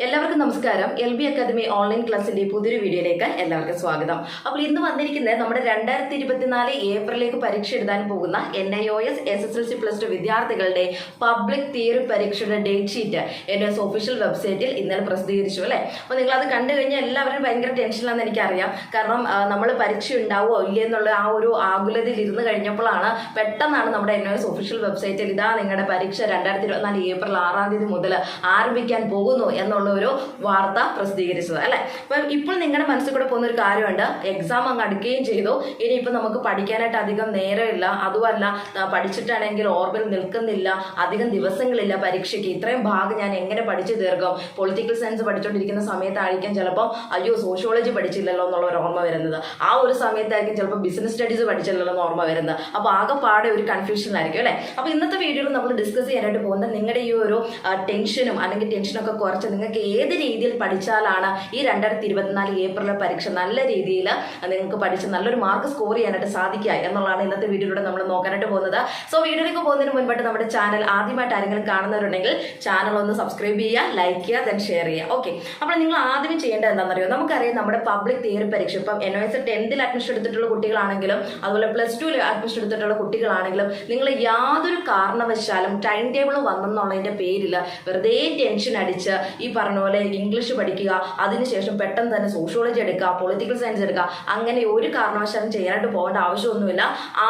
എല്ലാവർക്കും നമസ്കാരം. L B academy online ക്ലാസ്സിന്റെ പുതിയൊരു വീഡിയോയിലേക്ക് എല്ലാവർക്കും സ്വാഗതം. അപ്പോൾ ഇന്ന് വന്നിരിക്കുന്നത് നമ്മുടെ രണ്ടായിരത്തി ഇരുപത്തിനാല് ഏപ്രിലേക്ക് പരീക്ഷ എഴുതാൻ പോകുന്ന N I O S S S L C plus two വിദ്യാർത്ഥികളുടെ പബ്ലിക് തിയറി പരീക്ഷയുടെ date sheet N S official വെബ്സൈറ്റിൽ ഇന്നലെ പ്രസിദ്ധീകരിച്ചു അല്ലേ? അപ്പോൾ നിങ്ങൾ അത് കണ്ടു കഴിഞ്ഞാൽ എല്ലാവരും ഭയങ്കര ടെൻഷനിലാണെന്ന് എനിക്കറിയാം. കാരണം നമ്മൾ പരീക്ഷ ഉണ്ടാവുമോ ഇല്ലേ എന്നുള്ള ആ ഒരു ആകുലതയിൽ ഇരുന്ന് കഴിഞ്ഞപ്പോഴാണ് പെട്ടെന്നാണ് നമ്മുടെ എൻ ഒ എസ് ഒഫീഷ്യൽ വെബ്സൈറ്റിൽ ഇതാ നിങ്ങളുടെ പരീക്ഷ രണ്ടായിരത്തി ഇരുപത്തിനാല് ഏപ്രിൽ ആറാം തീയതി മുതൽ ആരംഭിക്കാൻ പോകുന്നു എന്നുള്ള ഒരു വാർത്ത പ്രസിദ്ധീകരിച്ചത് അല്ലെ? അപ്പം ഇപ്പോൾ നിങ്ങളുടെ മനസ്സിൽ കൂടെ പോകുന്ന ഒരു കാര്യമുണ്ട്. എക്സാം അങ്ങ് അടുക്കുകയും ചെയ്തു. ഇനിയിപ്പോൾ നമുക്ക് പഠിക്കാനായിട്ട് അധികം നേരമില്ല. അതുമല്ല പഠിച്ചിട്ടാണെങ്കിൽ ഓർമ്മയിൽ നിൽക്കുന്നില്ല. അധികം ദിവസങ്ങളില്ല പരീക്ഷയ്ക്ക്. ഇത്രയും ഭാഗം ഞാൻ എങ്ങനെ പഠിച്ചു തീർക്കും? പൊളിറ്റിക്കൽ സയൻസ് പഠിച്ചുകൊണ്ടിരിക്കുന്ന സമയത്തായിരിക്കും ചിലപ്പോൾ അയ്യോ സോഷ്യോളജി പഠിച്ചില്ലല്ലോ എന്നുള്ള ഒരു ഓർമ്മ വരുന്നത്. ആ ഒരു സമയത്തായിരിക്കും ചിലപ്പോൾ ബിസിനസ് സ്റ്റഡീസ് പഠിച്ചില്ലല്ലോ എന്ന് ഓർമ്മ വരുന്നത്. ആകെ ആകെപ്പാടെ ഒരു കൺഫ്യൂഷൻ അല്ലെ? അപ്പോൾ ഇന്നത്തെ വീഡിയോയിൽ നമ്മൾ ഡിസ്കസ് ചെയ്യാനായിട്ട് പോകുന്നത് നിങ്ങളുടെ ഈ ഒരു ടെൻഷനും അല്ലെങ്കിൽ ടെൻഷനൊക്കെ കുറച്ച് നിങ്ങൾക്ക് ഏത് രീതിയിൽ പഠിച്ചാലാണ് ഈ രണ്ടായിരത്തി ഇരുപത്തിനാല് ഏപ്രിലെ പരീക്ഷ നല്ല രീതിയിൽ നിങ്ങൾക്ക് പഠിച്ച് നല്ലൊരു മാർക്ക് സ്കോർ ചെയ്യാനായിട്ട് സാധിക്കുക എന്നുള്ളതാണ് ഇന്നത്തെ വീഡിയോയിലൂടെ നമ്മൾ നോക്കാനായിട്ട് പോകുന്നത്. സോ വീഡിയോയിലേക്ക് പോകുന്നതിന് മുൻപായിട്ട് നമ്മുടെ ചാനൽ ആദ്യമായിട്ട് ആരെങ്കിലും കാണുന്നവരുണ്ടെങ്കിൽ ചാനൽ ഒന്ന് സബ്സ്ക്രൈബ് ചെയ്യുക ലൈക്ക് ചെയ്യുക ദെൻ ഷെയർ ചെയ്യുക. ഓക്കെ അപ്പോൾ നിങ്ങൾ ആദ്യം ചെയ്യേണ്ടത് എന്താണെന്നറിയോ? നമുക്കറിയാം നമ്മുടെ പബ്ലിക് തിയറി പരീക്ഷ. ഇപ്പം എൻ എസ് ടെൻത്തിൽ അഡ്മിഷൻ എടുത്തിട്ടുള്ള കുട്ടികളാണെങ്കിലും അതുപോലെ പ്ലസ് ടുവിൽ അഡ്മിഷൻ എടുത്തിട്ടുള്ള കുട്ടികളാണെങ്കിലും നിങ്ങൾ യാതൊരു കാരണവശാലും ടൈം ടേബിൾ വന്നെന്നുള്ളതിന്റെ പേരിൽ വെറുതെ ടെൻഷൻ അടിച്ച് ഈ പറഞ്ഞ പോലെ ഇംഗ്ലീഷ് പഠിക്കുക അതിനുശേഷം പെട്ടെന്ന് തന്നെ സോഷ്യോളജി എടുക്കുക പൊളിറ്റിക്കൽ സയൻസ് എടുക്കുക അങ്ങനെ ഒരു കാരണവശാലും ചെയ്യാനായിട്ട് പോകേണ്ട ആവശ്യമൊന്നുമില്ല.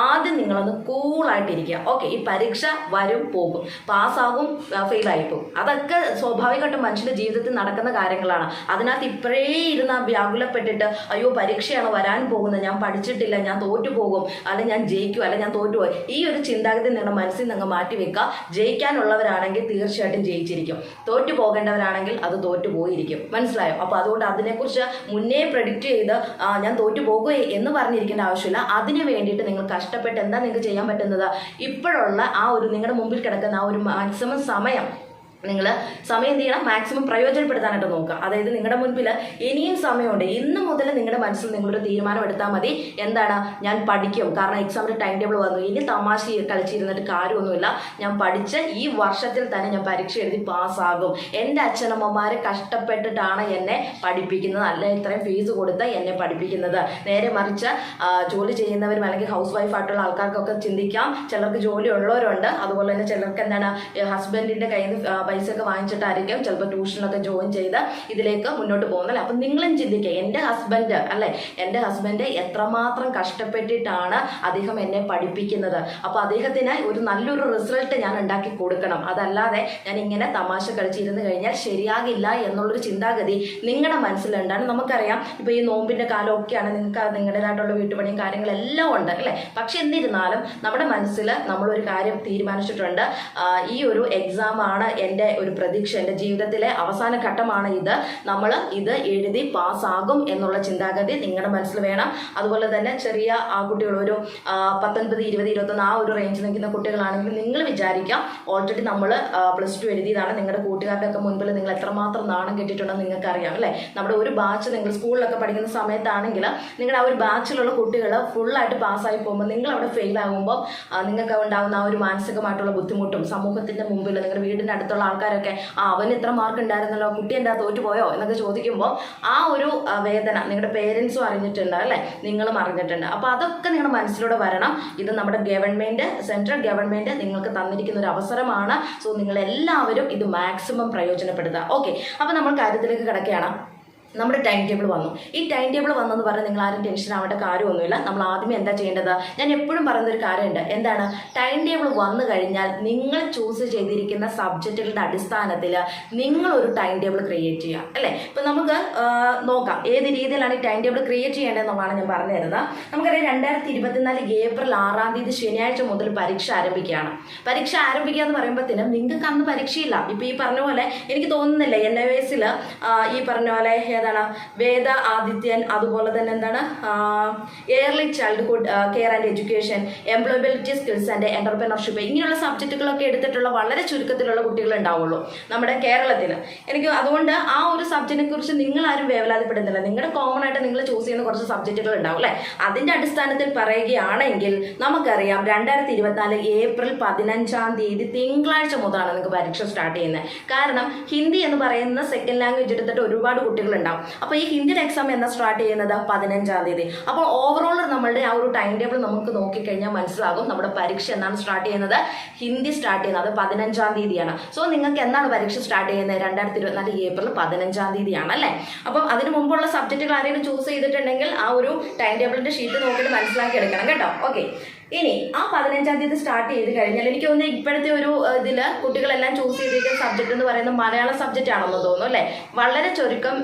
ആദ്യം നിങ്ങളൊന്ന് കൂളായിട്ടിരിക്കുക ഓക്കെ ഈ പരീക്ഷ വരും പോകും. പാസ്സാകും ഫെയിലായി പോകും. അതൊക്കെ സ്വാഭാവികമായിട്ടും മനുഷ്യന്റെ ജീവിതത്തിൽ നടക്കുന്ന കാര്യങ്ങളാണ്. അതിനകത്ത് ഇപ്പോഴേ ഇരുന്ന് വ്യാകുലപ്പെട്ടിട്ട് അയ്യോ പരീക്ഷയാണ് വരാൻ പോകുന്നത്. ഞാൻ പഠിച്ചിട്ടില്ല. ഞാൻ തോറ്റു പോകും. അല്ലെങ്കിൽ ഞാൻ ജയിക്കും. അല്ലെങ്കിൽ ഞാൻ തോറ്റുപോയി ഈ ഒരു ചിന്താഗതി നിങ്ങളുടെ മനസ്സിൽ നിങ്ങൾ മാറ്റി വെക്കുക ജയിക്കാനുള്ളവരാണെങ്കിൽ തീർച്ചയായിട്ടും ജയിച്ചിരിക്കും. തോറ്റു പോകേണ്ടവരാണെങ്കിൽ അത് തോറ്റു പോയിരിക്കും. മനസ്സിലായോ? അപ്പോൾ അതുകൊണ്ട് അതിനെക്കുറിച്ച് മുന്നേ പ്രഡിക്റ്റ് ചെയ്ത് ഞാൻ തോറ്റു പോകുകയെ എന്ന് പറഞ്ഞിരിക്കേണ്ട ആവശ്യമില്ല. അതിന് വേണ്ടിയിട്ട് നിങ്ങൾ കഷ്ടപ്പെട്ട് എന്താ നിങ്ങൾക്ക് ചെയ്യാൻ പറ്റുന്നത്? ഇപ്പോഴുള്ള ആ ഒരു നിങ്ങളുടെ മുമ്പിൽ കിടക്കുന്ന ആ ഒരു മാക്സിമം സമയം നിങ്ങൾ സമയം എന്ത് ചെയ്യണം? മാക്സിമം പ്രയോജനപ്പെടുത്താനായിട്ട് നോക്കുക. അതായത് നിങ്ങളുടെ മുൻപിൽ ഇനിയും സമയമുണ്ട്. ഇന്ന് മുതൽ നിങ്ങളുടെ മനസ്സിൽ നിങ്ങളൊരു തീരുമാനം എടുത്താൽ മതി. എന്താണ്? ഞാൻ പഠിക്കും. കാരണം എക്സാമിന്റെ ടൈം ടേബിൾ വന്നു. ഇനി തമാശ കളിച്ചിരുന്നിട്ട് കാര്യമൊന്നുമില്ല. ഞാൻ പഠിച്ച് ഈ വർഷത്തിൽ തന്നെ ഞാൻ പരീക്ഷ എഴുതി പാസ്സാകും. എന്റെ അച്ഛനമ്മമാർ കഷ്ടപ്പെട്ടിട്ടാണ് എന്നെ പഠിപ്പിക്കുന്നത്. അല്ല ഇത്രയും ഫീസ് കൊടുത്ത് എന്നെ പഠിപ്പിക്കുന്നത്. നേരെ മറിച്ച് ജോലി ചെയ്യുന്നവരും അല്ലെങ്കിൽ ഹൗസ് വൈഫായിട്ടുള്ള ആൾക്കാർക്കൊക്കെ ചിന്തിക്കാം. ചിലർക്ക് ജോലി ഉള്ളവരുണ്ട്. അതുപോലെ തന്നെ ചിലർക്ക് എന്താണ് ഹസ്ബൻഡിന്റെ കയ്യിൽ നിന്ന് പൈസ ഒക്കെ വാങ്ങിച്ചിട്ടായിരിക്കും ചിലപ്പോൾ ട്യൂഷനൊക്കെ ജോയിൻ ചെയ്ത് ഇതിലേക്ക് മുന്നോട്ട് പോകുന്നത്. അപ്പം നിങ്ങളും ചിന്തിക്കുക എന്റെ ഹസ്ബൻഡ് അല്ലെ? എന്റെ ഹസ്ബൻഡ് എത്രമാത്രം കഷ്ടപ്പെട്ടിട്ടാണ് അദ്ദേഹം എന്നെ പഠിപ്പിക്കുന്നത്? അപ്പോൾ അദ്ദേഹത്തിന് ഒരു നല്ലൊരു റിസൾട്ട് ഞാൻ ഉണ്ടാക്കി കൊടുക്കണം. അതല്ലാതെ ഞാൻ ഇങ്ങനെ തമാശ കളിച്ചിരുന്ന് കഴിഞ്ഞാൽ ശരിയാകില്ല എന്നുള്ളൊരു ചിന്താഗതി നിങ്ങളുടെ മനസ്സിലുണ്ടാണ്. നമുക്കറിയാം ഇപ്പോൾ ഈ നോമ്പിന്റെ കാലമൊക്കെയാണ് നിങ്ങൾക്ക് നിങ്ങളുടേതായിട്ടുള്ള വീട്ടുപണിയും കാര്യങ്ങളെല്ലാം ഉണ്ട് അല്ലേ? പക്ഷെ എന്നിരുന്നാലും നമ്മുടെ മനസ്സിൽ നമ്മളൊരു കാര്യം തീരുമാനിച്ചിട്ടുണ്ട്. ഈ ഒരു എക്സാം ആണ് എന്റെ ഒരു പ്രതീക്ഷ എന്റെ ജീവിതത്തിലെ അവസാന ഘട്ടമാണ് ഇത്. നമ്മൾ ഇത് എഴുതി പാസ്സാകും എന്നുള്ള ചിന്താഗതി നിങ്ങളുടെ മനസ്സിൽ വേണം. അതുപോലെ തന്നെ ചെറിയ ആ കുട്ടികൾ ഒരു പത്തൊൻപത് ഇരുപത് ഇരുപത്തൊന്ന് ആ ഒരു റേഞ്ചിൽ നിൽക്കുന്ന കുട്ടികളാണെങ്കിൽ നിങ്ങൾ വിചാരിക്കാം ഓൾറെഡി നമ്മൾ പ്ലസ് ടു എഴുതിയതാണ്. നിങ്ങളുടെ കൂട്ടുകാരുടെ ഒക്കെ മുൻപിൽ നിങ്ങൾ എത്രമാത്രം നാണം കെട്ടിട്ടുണ്ടെന്ന് നിങ്ങൾക്ക് അറിയാം അല്ലേ? നമ്മുടെ ഒരു ബാച്ച് നിങ്ങൾ സ്കൂളിലൊക്കെ പഠിക്കുന്ന സമയത്താണെങ്കിൽ നിങ്ങളുടെ ആ ഒരു ബാച്ചിലുള്ള കുട്ടികൾ ഫുള്ളായിട്ട് പാസ്സായി പോകുമ്പോൾ നിങ്ങൾ അവിടെ ഫെയിൽ ആകുമ്പോൾ നിങ്ങൾക്ക് ഉണ്ടാകുന്ന ആ ഒരു മാനസികമായിട്ടുള്ള ബുദ്ധിമുട്ടും സമൂഹത്തിന്റെ മുമ്പിൽ നിങ്ങളുടെ വീടിന്റെ അടുത്തുള്ള ആൾക്കാരൊക്കെ ആ അവന് ഇത്ര മാർക്ക് ഉണ്ടായിരുന്നല്ലോ കുട്ടി എന്താ തോറ്റുപോയോ? എന്നൊക്കെ ചോദിക്കുമ്പോൾ ആ ഒരു വേദന നിങ്ങളുടെ പേരൻസും അറിഞ്ഞിട്ടുണ്ട് അല്ലേ? നിങ്ങളും അറിഞ്ഞിട്ടുണ്ട്. അപ്പോൾ അതൊക്കെ നിങ്ങളുടെ മനസ്സിലൂടെ വരണം. ഇത് നമ്മുടെ ഗവൺമെന്റ് സെൻട്രൽ ഗവൺമെന്റ് നിങ്ങൾക്ക് തന്നിരിക്കുന്ന ഒരു അവസരമാണ്. സോ നിങ്ങൾ എല്ലാവരും ഇത് മാക്സിമം പ്രയോജനപ്പെടുത്തുക ഓക്കെ അപ്പോൾ നമ്മൾ കാര്യത്തിലേക്ക് കിടക്കുകയാണ്. നമ്മുടെ ടൈം ടേബിൾ വന്നു. ഈ ടൈം ടേബിൾ വന്നെന്ന് പറഞ്ഞ് നിങ്ങൾ ആരും ടെൻഷൻ ആവേണ്ട കാര്യമൊന്നുമില്ല. നമ്മൾ ആദ്യമേ എന്താ ചെയ്യേണ്ടത്? ഞാൻ എപ്പോഴും പറയുന്ന ഒരു കാര്യമുണ്ട്. എന്താണ്? ടൈം ടേബിൾ വന്നു കഴിഞ്ഞാൽ നിങ്ങൾ ചൂസ് ചെയ്തിരിക്കുന്ന സബ്ജക്റ്റുകളുടെ അടിസ്ഥാനത്തിൽ നിങ്ങൾ ഒരു ടൈം ടേബിൾ ക്രിയേറ്റ് ചെയ്യുക. അല്ലേ? ഇപ്പം നമുക്ക് നോക്കാം. ഏത് രീതിയിലാണ് ഈ ടൈം ടേബിൾ ക്രിയേറ്റ് ചെയ്യേണ്ടതെന്നുള്ളതാണ് ഞാൻ പറഞ്ഞു തരുന്നത്. നമുക്കറിയാം രണ്ടായിരത്തി ഇരുപത്തിനാല് ഏപ്രിൽ ആറാം തീയതി ശനിയാഴ്ച മുതൽ പരീക്ഷ ആരംഭിക്കുകയാണ്. പരീക്ഷ ആരംഭിക്കുക എന്ന് പറയുമ്പോഴത്തേനും നിങ്ങൾക്ക് അന്ന് പരീക്ഷയില്ല. ഇപ്പം ഈ പറഞ്ഞ പോലെ എനിക്ക് തോന്നുന്നില്ല എൻ എസിൽ ഈ പറഞ്ഞ പോലെ ഏതാണ്? വേദ ആദിത്യൻ അതുപോലെ തന്നെ എന്താണ്? Early childhood care and education employability skills and entrepreneurship ഇങ്ങനെയുള്ള സബ്ജക്റ്റുകളൊക്കെ എടുത്തിട്ടുള്ള വളരെ ചുരുക്കത്തിലുള്ള കുട്ടികൾ ഉണ്ടാവുള്ളൂ നമ്മുടെ കേരളത്തിൽ എനിക്ക് അതുകൊണ്ട് ആ ഒരു സബ്ജക്റ്റിനെ കുറിച്ച് നിങ്ങൾ ആരും വേവലാതിപ്പെടുന്നില്ല. നിങ്ങളുടെ കോമൺ ആയിട്ട് നിങ്ങൾ ചൂസ് ചെയ്യുന്ന കുറച്ച് സബ്ജക്റ്റുകൾ ഉണ്ടാവും അല്ലേ? അതിന്റെ അടിസ്ഥാനത്തിൽ പറയുകയാണെങ്കിൽ നമുക്കറിയാം രണ്ടായിരത്തി ഇരുപത്തിനാല് ഏപ്രിൽ പതിനഞ്ചാം തീയതി തിങ്കളാഴ്ച മുതലാണ് നിങ്ങൾക്ക് പരീക്ഷ സ്റ്റാർട്ട് ചെയ്യുന്നത്. കാരണം ഹിന്ദി എന്ന് പറയുന്ന സെക്കൻഡ് ലാംഗ്വേജ് എടുത്തിട്ട് ഒരുപാട് കുട്ടികൾ ഉണ്ടാവും അപ്പോൾ ഈ ഹിന്ദിയുടെ എക്സാം എന്നാ സ്റ്റാർട്ട് ചെയ്യുന്നത്? പതിനഞ്ചാം തീയതി. അപ്പോൾ ഓവറോൾ നമ്മളുടെ ആ ഒരു ടൈം ടേബിൾ നമുക്ക് നോക്കിക്കഴിഞ്ഞാൽ മനസ്സിലാകും നമ്മുടെ പരീക്ഷ എന്നാണ് സ്റ്റാർട്ട് ചെയ്യുന്നത്. ഹിന്ദി സ്റ്റാർട്ട് ചെയ്യുന്നത്. അത് പതിനഞ്ചാം തീയതിയാണ്. സോ നിങ്ങൾക്ക് എന്നാണ് പരീക്ഷ സ്റ്റാർട്ട് ചെയ്യുന്നത്? രണ്ടായിരത്തി ഇരുപത്തിനാല് ഏപ്രിൽ പതിനഞ്ചാം തീയതിയാണ് അല്ലേ? അപ്പം അതിന് മുമ്പുള്ള സബ്ജക്റ്റുകൾ ആരെങ്കിലും ചൂസ് ചെയ്തിട്ടുണ്ടെങ്കിൽ ആ ഒരു ടൈം ടേബിളിന്റെ ഷീറ്റ് നോക്കിയിട്ട് മനസ്സിലാക്കി എടുക്കണം കേട്ടോ. ഓക്കെ ഇനി ആ പതിനഞ്ചാം തീയതി സ്റ്റാർട്ട് ചെയ്ത് കഴിഞ്ഞാൽ എനിക്ക് തോന്നുന്നു ഇപ്പോഴത്തെ ഒരു ഇതിൽ കുട്ടികളെല്ലാം ചൂസ് ചെയ്തിരിക്കുന്ന സബ്ജക്ട് എന്ന് പറയുന്നത് മലയാളം സബ്ജക്റ്റ് ആണെന്ന് തോന്നുന്നു അല്ലേ? വളരെ ചുരുക്കം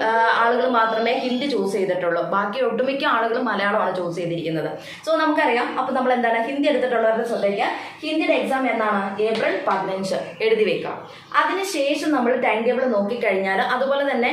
ആളുകൾ മാത്രമേ ഹിന്ദി ചൂസ് ചെയ്തിട്ടുള്ളൂ. ബാക്കി ഒട്ടുമിക്ക ആളുകൾ മലയാളമാണ് ചൂസ് ചെയ്തിരിക്കുന്നത്. സോ നമുക്കറിയാം. അപ്പൊ നമ്മൾ എന്താണ് ഹിന്ദി എടുത്തിട്ടുള്ളവരുടെ ശ്രദ്ധയ്ക്ക് ഹിന്ദിയുടെ എക്സാം എന്നാണ് ഏപ്രിൽ പതിനഞ്ച് എഴുതി വെക്കാം അതിനുശേഷം നമ്മൾ ടൈം ടേബിൾ നോക്കിക്കഴിഞ്ഞാൽ അതുപോലെ തന്നെ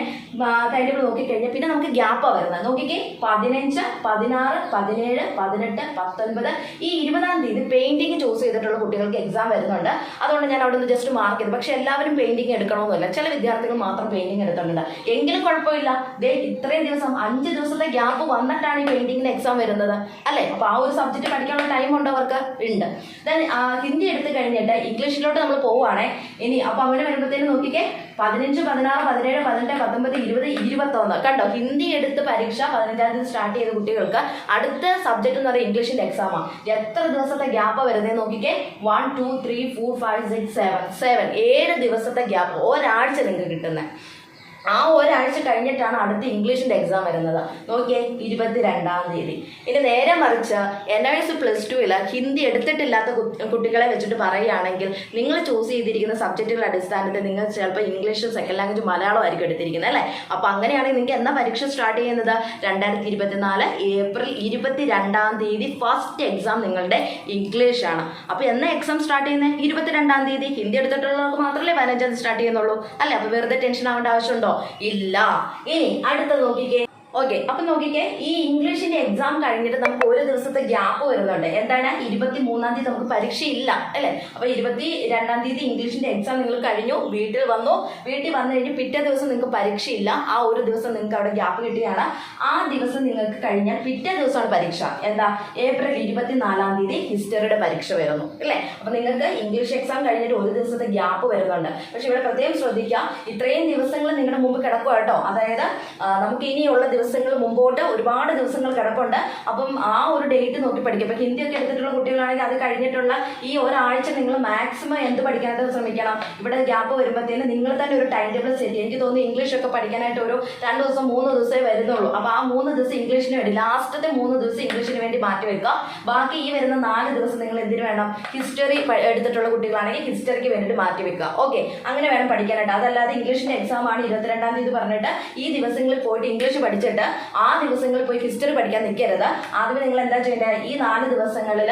ടൈം ടേബിൾ നോക്കിക്കഴിഞ്ഞാൽ പിന്നെ നമുക്ക് ഗ്യാപ്പാണ് വരുന്നത്. നോക്കിക്കേ. പതിനഞ്ച് പതിനാറ് പതിനേഴ് പതിനെട്ട് പത്തൊൻപത് ഈ ഇരുപതാം തീയതി പെയിന്റിംഗ് ചൂസ് ചെയ്തിട്ടുള്ള കുട്ടികൾക്ക് എക്സാം വരുന്നുണ്ട്. അതുകൊണ്ട് ഞാൻ അവിടെ നിന്ന് ജസ്റ്റ് മാർക്ക് ചെയ്തു. പക്ഷെ എല്ലാവരും പെയിന്റിംഗ് എടുക്കണമെന്നില്ല. ചില വിദ്യാർത്ഥികൾ മാത്രം പെയിന്റിംഗ് എടുത്തിട്ടുണ്ട്. എങ്കിലും കുഴപ്പമില്ല. ദേ ഇത്രയും ദിവസം അഞ്ച് ദിവസത്തെ ഗ്യാപ്പ് വന്നിട്ടാണ് ഈ പെയിന്റിങ്ങിന് എക്സാം വരുന്നത്. അല്ലേ? അപ്പൊ ആ ഒരു സബ്ജക്ട് പഠിക്കാനുള്ള ടൈം ഉണ്ട് അവർക്ക്? ഉണ്ട്. ദെൻ ഹിന്ദി എടുത്തു കഴിഞ്ഞിട്ട് ഇംഗ്ലീഷിലോട്ട് നമ്മൾ പോവുകയാണേ ഇനി അപ്പൊ അങ്ങനെ വരുമ്പോഴത്തേനും നോക്കിക്കേ. പതിനഞ്ച് പതിനാറ് പതിനേഴ് പതിനെട്ട് പത്തൊമ്പത് ഇരുപത് ഇരുപത്തൊന്ന്. കണ്ടോ? ഹിന്ദി എടുത്ത് പരീക്ഷ പതിനഞ്ചാം തീയതി സ്റ്റാർട്ട് ചെയ്ത കുട്ടികൾക്ക് അടുത്ത സബ്ജക്ട് എന്ന് പറയുന്നത് ഇംഗ്ലീഷിന്റെ എക്സാമാണ് എത്ര ദിവസത്തെ ഗ്യാപ്പ് വരുന്നത് നോക്കിക്കേ? One two three four five six seven seven ഏഴ് ദിവസത്തെ ഗ്യാപ്പ്. ഒരാഴ്ച നിങ്ങൾക്ക് കിട്ടുന്നത് ആ ഒരാഴ്ച കഴിഞ്ഞിട്ടാണ് അടുത്ത ഇംഗ്ലീഷിന്റെ എക്സാം വരുന്നത്. നോക്കിയേ ഇരുപത്തിരണ്ടാം തീയതി. ഇനി നേരെ മറിച്ച് എൻ ഐ എസ് പ്ലസ് ടുവിൽ ഹിന്ദി എടുത്തിട്ടില്ലാത്ത കുട്ടികളെ വെച്ചിട്ട് പറയുകയാണെങ്കിൽ നിങ്ങൾ ചൂസ് ചെയ്തിരിക്കുന്ന സബ്ജക്റ്റുകളുടെ അടിസ്ഥാനത്തിൽ നിങ്ങൾ ചിലപ്പോൾ ഇംഗ്ലീഷ് സെക്കൻഡ് ലാംഗ്വേജ് മലയാളം ആയിരിക്കും എടുത്തിരിക്കുന്നത് അല്ലേ? അപ്പോൾ അങ്ങനെയാണെങ്കിൽ നിങ്ങൾക്ക് എന്നാ പരീക്ഷ സ്റ്റാർട്ട് ചെയ്യുന്നത്? രണ്ടായിരത്തി ഇരുപത്തിനാല് ഏപ്രിൽ ഇരുപത്തിരണ്ടാം തീയതി ഫസ്റ്റ് എക്സാം നിങ്ങളുടെ ഇംഗ്ലീഷ് ആണ്. അപ്പോൾ എന്നാ എക്സാം സ്റ്റാർട്ട് ചെയ്യുന്നത്? ഇരുപത്തിരണ്ടാം തീയതി. ഹിന്ദി എടുത്തിട്ടുള്ളവർക്ക് മാത്രമല്ലേ പതിനഞ്ചാം സ്റ്റാർട്ട് ചെയ്യുന്നുള്ളൂ അല്ലേ? അപ്പോൾ വെറുതെ ടെൻഷൻ ആവേണ്ട ആവശ്യമുണ്ടോ? ഇല്ല. ഇനി അടുത്ത നോക്കിക്കേ ഓക്കെ അപ്പൊ നോക്കിക്കേ ഈ ഇംഗ്ലീഷിന്റെ എക്സാം കഴിഞ്ഞിട്ട് നമുക്ക് ഒരു ദിവസത്തെ ഗ്യാപ്പ് വരുന്നുണ്ട്. എന്താണ്? ഇരുപത്തി മൂന്നാം തീയതി നമുക്ക് പരീക്ഷ ഇല്ല അല്ലെ? അപ്പൊ ഇരുപത്തി രണ്ടാം തീയതി ഇംഗ്ലീഷിന്റെ എക്സാം നിങ്ങൾ കഴിഞ്ഞു വീട്ടിൽ വന്നു. വീട്ടിൽ വന്നു കഴിഞ്ഞ് പിറ്റേ ദിവസം നിങ്ങൾക്ക് പരീക്ഷ ഇല്ല ആ ഒരു ദിവസം നിങ്ങൾക്ക് അവിടെ ഗ്യാപ്പ് കിട്ടുകയാണ് ആ ദിവസം നിങ്ങൾക്ക് കഴിഞ്ഞാൽ പിറ്റേ ദിവസമാണ് പരീക്ഷ. എന്താ? ഏപ്രിൽ ഇരുപത്തിനാലാം തീയതി ഹിസ്റ്ററിയുടെ പരീക്ഷ വരുന്നു അല്ലേ? അപ്പൊ നിങ്ങൾക്ക് ഇംഗ്ലീഷ് എക്സാം കഴിഞ്ഞിട്ട് ഒരു ദിവസത്തെ ഗ്യാപ്പ് വരുന്നുണ്ട്. പക്ഷെ ഇവിടെ പ്രത്യേകം ശ്രദ്ധിക്കുക ഇത്രയും ദിവസങ്ങൾ നിങ്ങളുടെ മുമ്പ് കിടക്കുക കേട്ടോ. അതായത് നമുക്ക് ഇനിയുള്ള ദിവസങ്ങൾ മുമ്പോട്ട് ഒരുപാട് ദിവസങ്ങൾ കിടപ്പുണ്ട്. അപ്പം ആ ഒരു ഡേറ്റ് നോക്കി പഠിക്കും അപ്പൊ ഹിന്ദി ഒക്കെ എടുത്തിട്ടുള്ള കുട്ടികളാണെങ്കിൽ അത് കഴിഞ്ഞിട്ടുള്ള ഈ ഒരാഴ്ച നിങ്ങൾ മാക്സിമം എന്ത് പഠിക്കാനായിട്ട് ശ്രമിക്കണം? ഇവിടെ ഗ്യാപ്പ് വരുമ്പോഴത്തേന് നിങ്ങൾ തന്നെ ഒരു ടൈം ടേബിൾ സെറ്റ് എനിക്ക് തോന്നുന്നു ഇംഗ്ലീഷ് ഒക്കെ പഠിക്കാനായിട്ട് ഒരു രണ്ട് ദിവസം മൂന്ന് ദിവസമേ വരുന്നുള്ളൂ. അപ്പൊ ആ മൂന്ന് ദിവസം ഇംഗ്ലീഷിന് വേണ്ടി ലാസ്റ്റത്തെ മൂന്ന് ദിവസം ഇംഗ്ലീഷിന് വേണ്ടി മാറ്റി വെക്കുക. ബാക്കി ഈ വരുന്ന നാല് ദിവസം നിങ്ങൾ എന്തിനു വേണം? ഹിസ്റ്ററി എടുത്തിട്ടുള്ള കുട്ടികളാണെങ്കിൽ ഹിസ്റ്ററിക്ക് വേണ്ടിയിട്ട് മാറ്റി വെക്കുക. ഓക്കെ അങ്ങനെ വേണം പഠിക്കാനായിട്ട്. അതല്ലാതെ ഇംഗ്ലീഷിന്റെ എക്സാം ആണ് ഇരുപത്തിരണ്ടാം തീയതി പറഞ്ഞിട്ട് ഈ ദിവസങ്ങളിൽ പോയിട്ട് ഇംഗ്ലീഷ് പഠിച്ചിട്ട് ആ ദിവസങ്ങളിൽ പോയി ഹിസ്റ്ററി പഠിക്കാൻ നിൽക്കരുത്. ആദ്യമേ നിങ്ങൾ എന്താ ചെയ്യേണ്ടത് ഈ നാല് ദിവസങ്ങളിൽ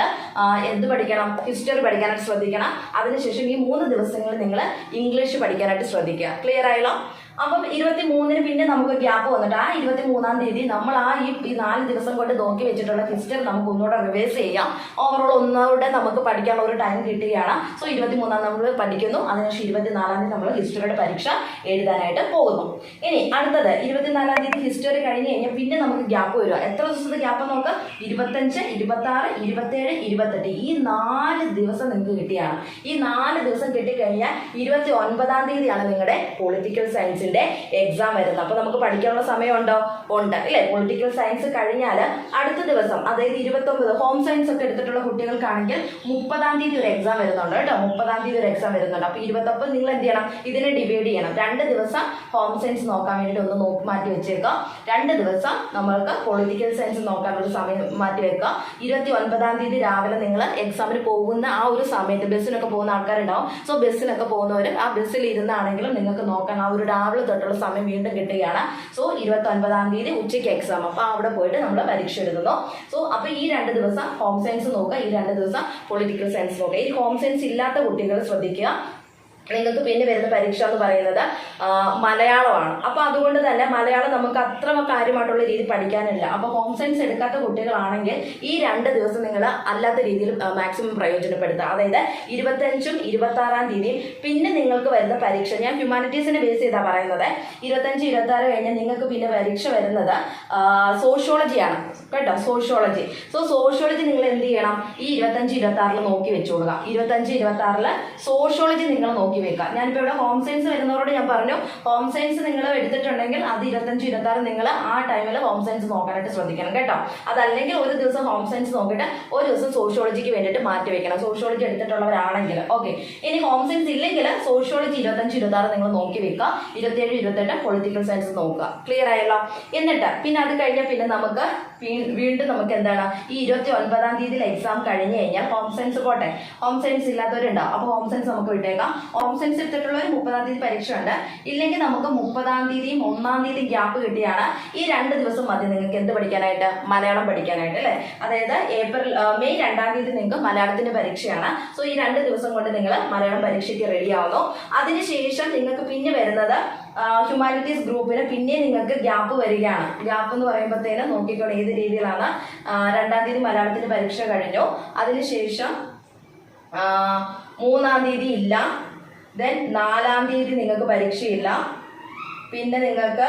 എന്ത് പഠിക്കണം? ഹിസ്റ്ററി പഠിക്കാനായിട്ട് ശ്രദ്ധിക്കണം. അതിനുശേഷം ഈ മൂന്ന് ദിവസങ്ങളിൽ നിങ്ങൾ ഇംഗ്ലീഷ് പഠിക്കാനായിട്ട് ശ്രദ്ധിക്കുക. ക്ലിയർ ആയല്ലോ? അപ്പം ഇരുപത്തി മൂന്നിന് പിന്നെ നമുക്ക് ഗ്യാപ്പ് വന്നിട്ട് ആ ഇരുപത്തി മൂന്നാം തീയതി നമ്മൾ ആ ഈ നാല് ദിവസം കൊണ്ട് നോക്കി വെച്ചിട്ടുള്ള ഹിസ്റ്റർ നമുക്ക് ഒന്നുകൂടെ റിവേഴ്സ് ചെയ്യാം. ഓവറോൾ ഒന്നുകൂടെ നമുക്ക് പഠിക്കാനുള്ള ഒരു ടൈം കിട്ടുകയാണ്. സോ ഇരുപത്തി മൂന്നാം നമ്മൾ പഠിക്കുന്നു. അതിനുശേഷം ഇരുപത്തിനാലാം തീയതി നമ്മൾ ഹിസ്റ്ററിയുടെ പരീക്ഷ എഴുതാനായിട്ട് പോകുന്നു. ഇനി അടുത്തത് ഇരുപത്തിനാലാം തീയതി ഹിസ്റ്ററി കഴിഞ്ഞ് കഴിഞ്ഞാൽ പിന്നെ നമുക്ക് ഗ്യാപ്പ് വരിക എത്ര ദിവസത്തെ ഗ്യാപ്പ് നോക്ക്? ഇരുപത്തഞ്ച് ഇരുപത്തി ആറ് ഇരുപത്തേഴ് ഇരുപത്തെട്ട്. ഈ നാല് ദിവസം നിങ്ങൾക്ക് കിട്ടിയാണ്. ഈ നാല് ദിവസം കിട്ടിക്കഴിഞ്ഞാൽ ഇരുപത്തി ഒൻപതാം തീയതിയാണ് നിങ്ങളുടെ പൊളിറ്റിക്കൽ സയൻസിന്റെ എക്സാം വരുന്നത് അപ്പൊ നമുക്ക് പഠിക്കാനുള്ള സമയമുണ്ടോ? ഉണ്ട്. അല്ലെ? പൊളിറ്റിക്കൽ സയൻസ് കഴിഞ്ഞാൽ അടുത്ത ദിവസം അതായത് ഇരുപത്തൊമ്പത് ഹോം സയൻസ് ഒക്കെ എടുത്തിട്ടുള്ള കുട്ടികൾക്കാണെങ്കിൽ മുപ്പതാം തീയതി ഒരു എക്സാം വരുന്നുണ്ട് കേട്ടോ. മുപ്പതാം തീയതി ഒരു എക്സാം വരുന്നുണ്ട്. അപ്പൊ ഇരുപത്തൊമ്പത് നിങ്ങൾ എന്ത് ചെയ്യണം? ഇതിനെ ഡിവൈഡ് ചെയ്യണം. രണ്ട് ദിവസം ഹോം സയൻസ് നോക്കാൻ വേണ്ടിയിട്ട് ഒന്ന് നോക്കി മാറ്റി വെച്ചേക്കാം രണ്ട് ദിവസം നമ്മൾക്ക് പൊളിറ്റിക്കൽ സയൻസ് നോക്കാനുള്ള സമയം മാറ്റി വെക്കാം ഇരുപത്തി ഒൻപതാം തീയതി രാവിലെ നിങ്ങൾ എക്സാമിന് പോകുന്ന ആ ഒരു സമയത്ത് ബസ്സിനൊക്കെ പോകുന്ന ആൾക്കാരുണ്ടാവും. സോ ബസ്സിനൊക്കെ പോകുന്നവർ ആ ബസ്സിൽ ഇരുന്നാണെങ്കിലും നിങ്ങൾക്ക് നോക്കാൻ ആ ഒരു രാവിലെ തൊട്ടുള്ള സമയം വീണ്ടും കിട്ടുകയാണ്. സോ ഇരുപത്തി ഒൻപതാം തീയതി ഉച്ചയ്ക്ക് എക്സാം അപ്പോൾ അവിടെ പോയിട്ട് നമ്മൾ പരീക്ഷ എഴുതുന്നു. സോ അപ്പോൾ ഈ രണ്ട് ദിവസം ഹോം സയൻസ് നോക്കുക. ഈ രണ്ട് ദിവസം പൊളിറ്റിക്കൽ സയൻസ് നോക്കുക. ഈ ഹോം സയൻസ് ഇല്ലാത്ത കുട്ടികൾ ശ്രദ്ധിക്കുക. നിങ്ങൾക്ക് പിന്നെ വരുന്ന പരീക്ഷ എന്ന് പറയുന്നത് മലയാളമാണ്. അപ്പോൾ അതുകൊണ്ട് തന്നെ മലയാളം നമുക്ക് അത്ര കാര്യമായിട്ടുള്ള രീതിയിൽ പഠിക്കാനില്ല. അപ്പോൾ ഹോം സയൻസ് എടുക്കാത്ത കുട്ടികളാണെങ്കിൽ ഈ രണ്ട് ദിവസം നിങ്ങൾ അല്ലാത്ത രീതിയിൽ മാക്സിമം പ്രയോജനപ്പെടുത്തുക. അതായത് ഇരുപത്തഞ്ചും ഇരുപത്തി ആറാം തീയതിയും പിന്നെ നിങ്ങൾക്ക് വരുന്ന പരീക്ഷ. ഞാൻ ഹ്യൂമാനിറ്റീസിനെ ബേസ് ചെയ്താണ് പറയുന്നത്. ഇരുപത്തഞ്ച് ഇരുപത്തി ആറ് കഴിഞ്ഞാൽ നിങ്ങൾക്ക് പിന്നെ പരീക്ഷ വരുന്നത് സോഷ്യോളജിയാണ് കേട്ടോ സോഷ്യോളജി സോ സോഷ്യോളജി നിങ്ങൾ എന്ത് ചെയ്യണം? ഈ ഇരുപത്തഞ്ച് ഇരുപത്തി ആറിൽ നോക്കി വെച്ചോളുക. ഇരുപത്തഞ്ച് ഇരുപത്തി ആറിൽ സോഷ്യോളജി നിങ്ങൾ നോക്കി വെക്കുക. ഞാനിപ്പോൾ ഇവിടെ ഹോം സയൻസ് വരുന്നവരോട് ഞാൻ പറഞ്ഞു ഹോം സയൻസ് നിങ്ങൾ എടുത്തിട്ടുണ്ടെങ്കിൽ അത് ഇരുപത്തഞ്ച് ഇരുപത്തി ആറ് നിങ്ങൾ ആ ടൈമിൽ ഹോം സയൻസ് നോക്കാനായിട്ട് ശ്രദ്ധിക്കണം കേട്ടോ. അതല്ലെങ്കിൽ ഒരു ദിവസം ഹോം സയൻസ് നോക്കിയിട്ട് ഒരു ദിവസം സോഷ്യോളജിക്ക് വേണ്ടിയിട്ട് മാറ്റി വെക്കണം. സോഷ്യോളജി എടുത്തിട്ടുള്ളവരാണെങ്കിൽ. ഓക്കെ ഇനി ഹോം സയൻസ് ഇല്ലെങ്കിൽ സോഷ്യോളജി ഇരുപത്തഞ്ച് ഇരുപത്തി ആറ് നിങ്ങൾ നോക്കി വെക്കുക. ഇരുപത്തിയേഴ് ഇരുപത്തെട്ട് പൊളിറ്റിക്കൽ സയൻസ് നോക്കുക. ക്ലിയർ ആയല്ലോ? എന്നിട്ട് പിന്നെ അത് കഴിഞ്ഞാൽ പിന്നെ നമുക്ക് വീണ്ടും നമുക്ക് എന്താണ് ഈ ഇരുപത്തി ഒൻപതാം തീയതിയിൽ എക്സാം കഴിഞ്ഞ് കഴിഞ്ഞാൽ ഹോം സയൻസ് പോട്ടെ. ഹോം സയൻസ് ഇല്ലാത്തവരുണ്ടാവും അപ്പോൾ ഹോം സയൻസ് നമുക്ക് വിട്ടേക്കാം. ഹോം സയൻസ് എടുത്തിട്ടുള്ളവർ മുപ്പതാം തീയതി പരീക്ഷ ഉണ്ട് ഇല്ലെങ്കിൽ നമുക്ക് മുപ്പതാം തീയതിയും ഒന്നാം തീയതി ഗ്യാപ്പ് കിട്ടിയാണ്. ഈ രണ്ട് ദിവസം മതി നിങ്ങൾക്ക് എന്ത് പഠിക്കാനായിട്ട്? മലയാളം പഠിക്കാനായിട്ട് അല്ലേ അതായത് ഏപ്രിൽ മെയ് രണ്ടാം തീയതി നിങ്ങൾക്ക് മലയാളത്തിന്റെ പരീക്ഷയാണ്. സോ ഈ രണ്ട് ദിവസം കൊണ്ട് നിങ്ങൾ മലയാളം പരീക്ഷയ്ക്ക് റെഡി ആവുന്നു. അതിനുശേഷം നിങ്ങൾക്ക് പിന്നെ വരുന്നത് ഹ്യൂമാനിറ്റീസ് ഗ്രൂപ്പിന് പിന്നെ നിങ്ങൾക്ക് ഗ്യാപ്പ് വരികയാണ്. ഗ്യാപ്പ് എന്ന് പറയുമ്പോഴത്തേന് നോക്കിക്കോണം ഏത് രീതിയിലാണ്. രണ്ടാം തീയതി മലയാളത്തിന്റെ പരീക്ഷ കഴിഞ്ഞു. അതിനുശേഷം മൂന്നാം തീയതി ഇല്ല. ദെൻ നാലാം തീയതി നിങ്ങൾക്ക് പരീക്ഷയില്ല. പിന്നെ നിങ്ങൾക്ക്